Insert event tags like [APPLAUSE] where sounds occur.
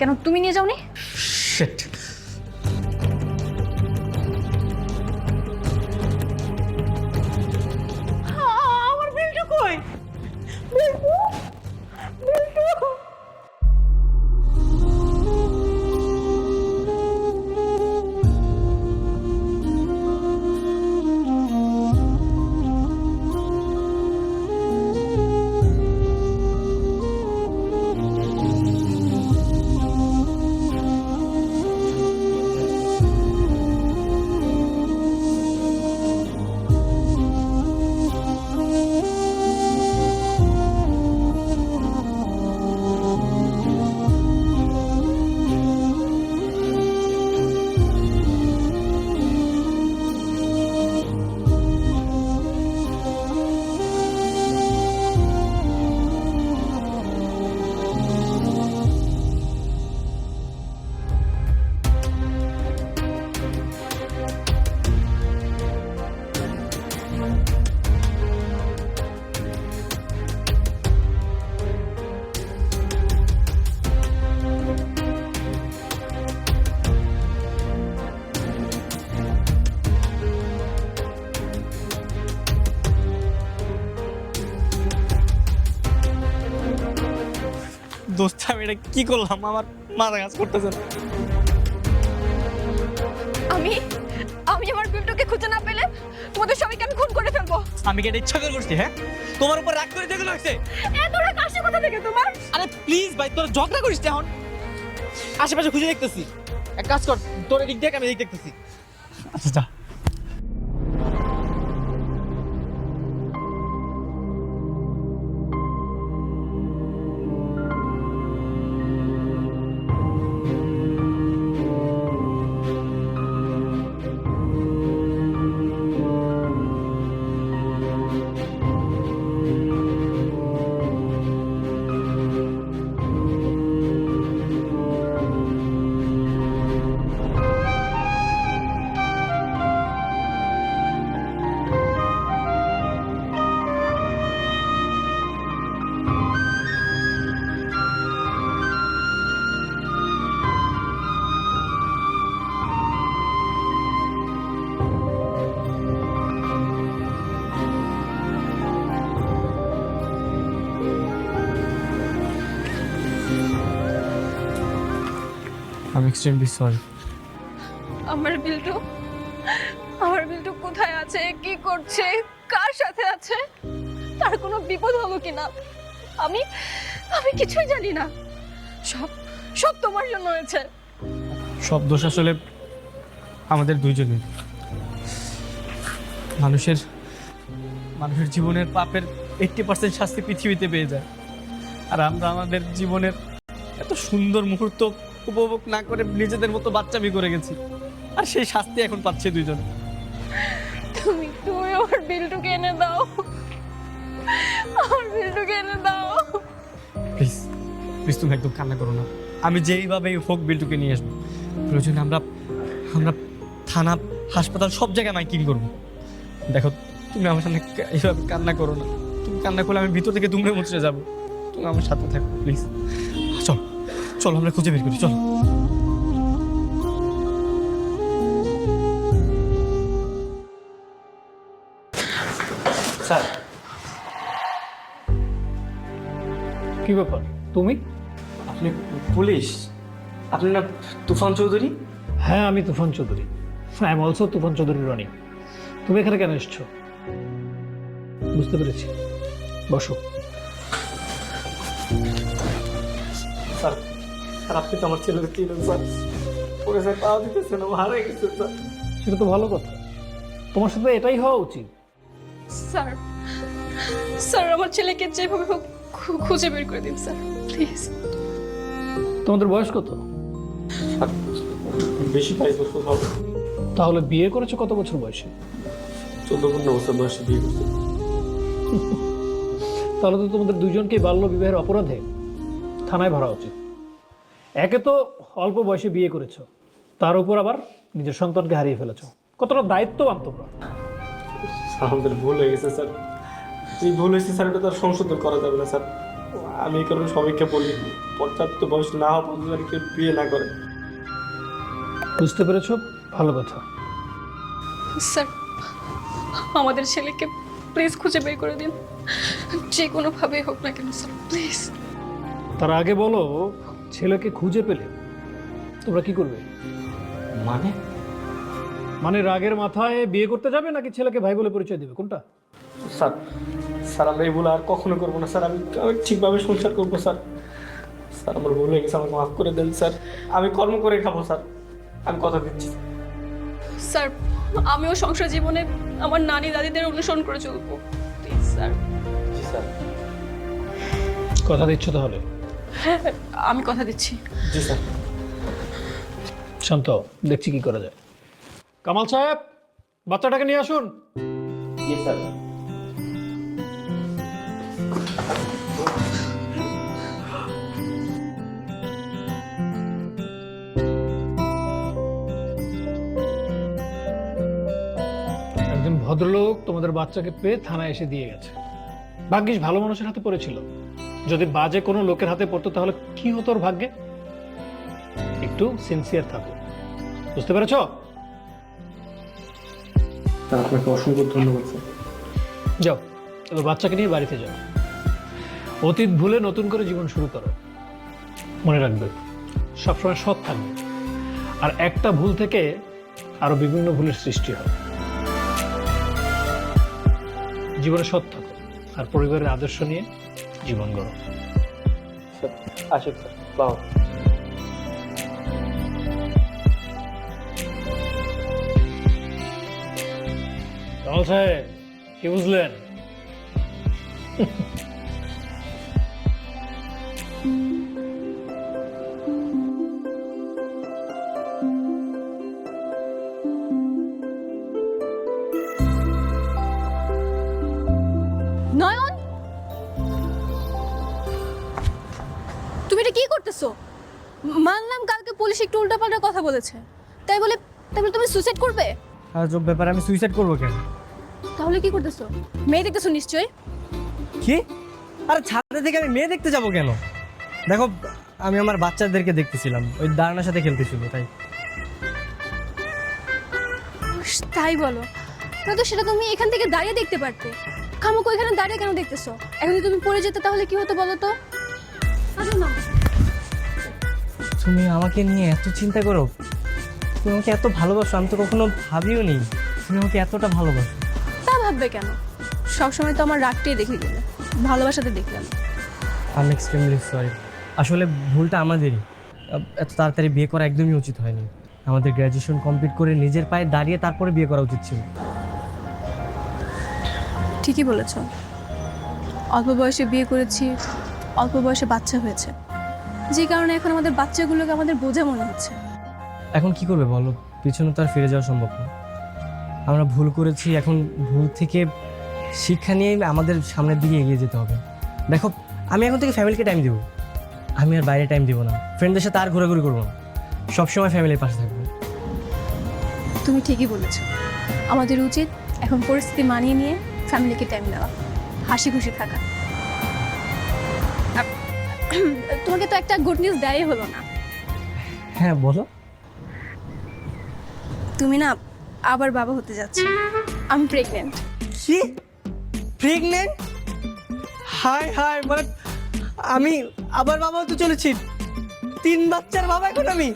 কেন তুমি নিয়ে যাওনি? শিট আমার বিলটা কই? বিল্টু দোস্ত আমি এটা কি করলাম? আমার মাথা কাজ করতেছে আমি আমি আমার বিল্টুকে খুঁজে না পেলে তোমাদের সবাইকে আমি খুন করে ফেলব। আমি কি এটা ইচ্ছা করে করছি হ্যাঁ? তোমার উপর রাগ করে যেগুলো হয়েছে। এত রাগ আসে কোথা থেকে তোমার? আরে প্লিজ ভাই তোর ঝগড়া করিস না এখন। আশেপাশে খুঁজে দেখতেছি। এক কাজ কর তোর এদিক দেখ আমি এদিক দেখতেছি। আচ্ছা যা আমি এক্সট্রিমলি সরি আমার বিল্টু আমার বিল্টু কোথায় আছে কি করছে কার সাথে আছে তার কোনো বিপদ হলো কিনা? আমি আমি কিছুই জানি না। সব সব তোমার জন্য হয়েছে। সব দোষ আসলে আমাদের দুইজনের। মানুষের মানুষের জীবনের পাপের এইটটি পার্সেন্ট শাস্তি পৃথিবীতে পেয়ে যায়। আর আমরা আমাদের জীবনের এত সুন্দর মুহূর্ত উপভোগ না করে নিজেদের মতো বাচ্চামি করে গেছি। আর সেই শাস্তি এখন পাচ্ছে দুইজন। তুমি তুমি আমার বিল্টুকে এনে দাও। আমার বিল্টুকে এনে দাও। প্লিজ প্লিজ তুমি একদম কান্না করো না। আমি যেইভাবেই হোক বিল্টুকে নিয়ে আসব। প্রয়োজনে আমরা আমরা থানা হাসপাতাল সব জায়গায় মাইকিং করব। দেখো তুমি আমার সামনে এইভাবে কান্না করো না। তুমি কান্না করলে আমি ভিতর থেকে দুমড়ে মুচড়ে যাব। তুমি আমার সাথে থাকো প্লিজ। চল আমরা খুঁজে বের করি চলো। স্যার। কি ব্যাপার? তুমি? আপনি পুলিশ? আপনি না তুফান চৌধুরী? হ্যাঁ আমি Tufan Chowdhury. I am also Tufan Chowdhury Roni. তুমি এখানে কেন এসছো? বুঝতে পেরেছি। বসো। স্যার স্যার আপনি তো আমার ছেলেকে চিনেন স্যার? ওরে স্যার পাওয়া দিতেছে না ও হারিয়ে গেছে স্যার। সেটা তো ভালো কথা। তোমার সাথে এটাই হওয়া উচিত। স্যার স্যার আমার ছেলেকে যেভাবে হোক খুঁজে বের করে দিন স্যার প্লিজ। তোমাদের বয়স কত? বেশি বাইশ বছর হবে। তাহলে বিয়ে করেছ কত বছর বয়সে? চোদ্দ পনেরো বছর বয়সে বিয়ে করছে। তাহলে তো তোমাদের দুজনকে বাল্য বিবাহের অপরাধে থানায় ভরা উচিত। একে তো অল্প বয়সে বিয়ে করেছ তার উপর আবার নিজের সন্তানকে হারিয়ে ফেলেছো। কতটা দায়িত্ববান তোমরা? আমাদের ভুল হয়ে গেছে স্যার। এই ভুল হয়েছে স্যার এটা তো সংশোধন করা যাবে না স্যার। আমি এই কারণে সবাইকে বলি পর্যাপ্ত বয়স না হওয়া পর্যন্ত যেন কেউ বিয়ে না করে। বুঝতে পেরেছ? ভালো কথা। স্যার আমাদের ছেলেকে প্লিজ খুঁজে বের করে দিন। যে কোনোভাবে হোক না কেন স্যার প্লিজ তার আগে বলো ছেলেকে খুঁজে পেলে তোমরা কি করবে? মানে? মানে রাগের মাথায় বিয়ে করতে যাবে নাকি ছেলেকে ভাই বলে পরিচয় দেবে? কোনটা? স্যার স্যার আমরা এগুলো আর কখনো করব না স্যার আমি আমি ঠিকভাবে সংসার করব স্যার। স্যার আমার ভুল হয়ে গেছে আমাকে মাফ করে দেন স্যার। আমি কর্ম করে খাব স্যার। আমি কথা দিচ্ছি। স্যার আমিও সংসার জীবনে আমার নানি দাদিদের অনুসরণ করে চলবো। Please sir. G sir. কথা দিচ্ছ তাহলে? আমি কথা দিচ্ছি। জি স্যার। শান্ত দেখছি কি করা যায়। কামাল সাহেব বাচ্চাটাকে নিয়ে আসুন। জি স্যার। একজন ভদ্রলোক তোমাদের বাচ্চাকে পেয়ে থানায় এসে দিয়ে গেছে। ভাগ্যিস ভালো মানুষের হাতে পড়েছিল। যদি বাজে কোনো লোকের হাতে পড়তো তাহলে কি হতো ওর ভাগ্যে? একটু সিনসিয়ার থাকো। বুঝতে পেরেছ? আপনাকে অসংখ্য ধন্যবাদ যাও এবার বাচ্চাকে নিয়ে বাড়িতে যাও। অতীত ভুলে নতুন করে জীবন শুরু করো। মনে রাখবে সবসময় সৎ থাকবে। আর একটা ভুল থেকে আরও বিভিন্ন ভুলের সৃষ্টি হয়। জীবনে সৎ থাকো। আর পরিবারের আদর্শ নিয়ে জীবন গড়ো। স্যার সাহেব কি বুঝলেন? তুমি এটা কি করতেছো? মানলাম কালকে পুলিশ একটু উল্টাপাল্টা কথা বলেছে। তাই বলে তাই বলে তুমি সুইসাইড করবে? আজব ব্যাপারে আমি সুইসাইড করব কেন? তাহলে কি করতেছো? মেয়ে দেখতেছো নিশ্চয়ই? কি? আরে ছাদে থেকে আমি মেয়ে দেখতে যাব কেন? দেখো আমি আমার বাচ্চাদেরকে দেখতেছিলাম ওই দাঁড়ানোর সাথে খেলতেছিল তাই। তাই বলো। না তো সেটা তুমি এখান থেকে দাঁড়িয়ে দেখতে পারতে। খামুকো এখানে দাঁড়িয়ে কেন দেখতেছো? এখন যদি তুমি পড়ে যেতে তাহলে কি হতো বলো তো? তুমি আমাকে নিয়ে এত চিন্তা করো? তুমি আমাকে এত ভালোবাসো আমি তো কখনো ভাবিও নি। তুমি আমাকে এতটা ভালোবাসো। তা ভাববে কেন? সবসময় তো আমার রাগটাই দেখে গেলে ভালোবাসাতে দেখলাম আই এম এক্সট্রিমলি সরি আসলে ভুলটা আমাদেরই। এত তাড়াতাড়ি বিয়ে করা একদমই উচিত হয়নি। আমাদের গ্র্যাজুয়েশন কমপ্লিট করে নিজের পায়ে দাঁড়িয়ে তারপরে বিয়ে করা উচিত ছিল। ঠিকই বলেছ। অল্প বয়সে বিয়ে করেছি অল্প বয়সে বাচ্চা হয়েছে। যে কারণে এখন আমাদের বাচ্চাগুলোকে আমাদের বোঝা মনে হচ্ছে। এখন কি করবে বলো? পিছনে তো আর ফিরে যাওয়া সম্ভব না। আমরা ভুল করেছি এখন ভুল থেকে শিক্ষা নিয়ে আমাদের সামনের দিকে এগিয়ে যেতে হবে। দেখো আমি এখন থেকে ফ্যামিলিকে টাইম দেবো। আমি আর বাইরে টাইম দিব না। ফ্রেন্ডদের সাথে আর ঘোরাঘুরি করব না। সবসময় ফ্যামিলির পাশে থাকব। তুমি ঠিকই বলেছ। আমাদের উচিত এখন পরিস্থিতি মানিয়ে নিয়ে ফ্যামিলিকে টাইম দেওয়া। হাসি খুশি থাকা। [CLEARS THROAT] তোমাকে তো একটা গুড নিউজ দেয়াই হলো না। হ্যাঁ বলো। তুমি না আবার বাবা হতে যাচ্ছ। আমি প্রেগনেন্ট কি? প্রেগনেন্ট হাই হাই বাট আমি আবার বাবা হতে চলেছি। তিন বাচ্চার বাবা এখন আমি।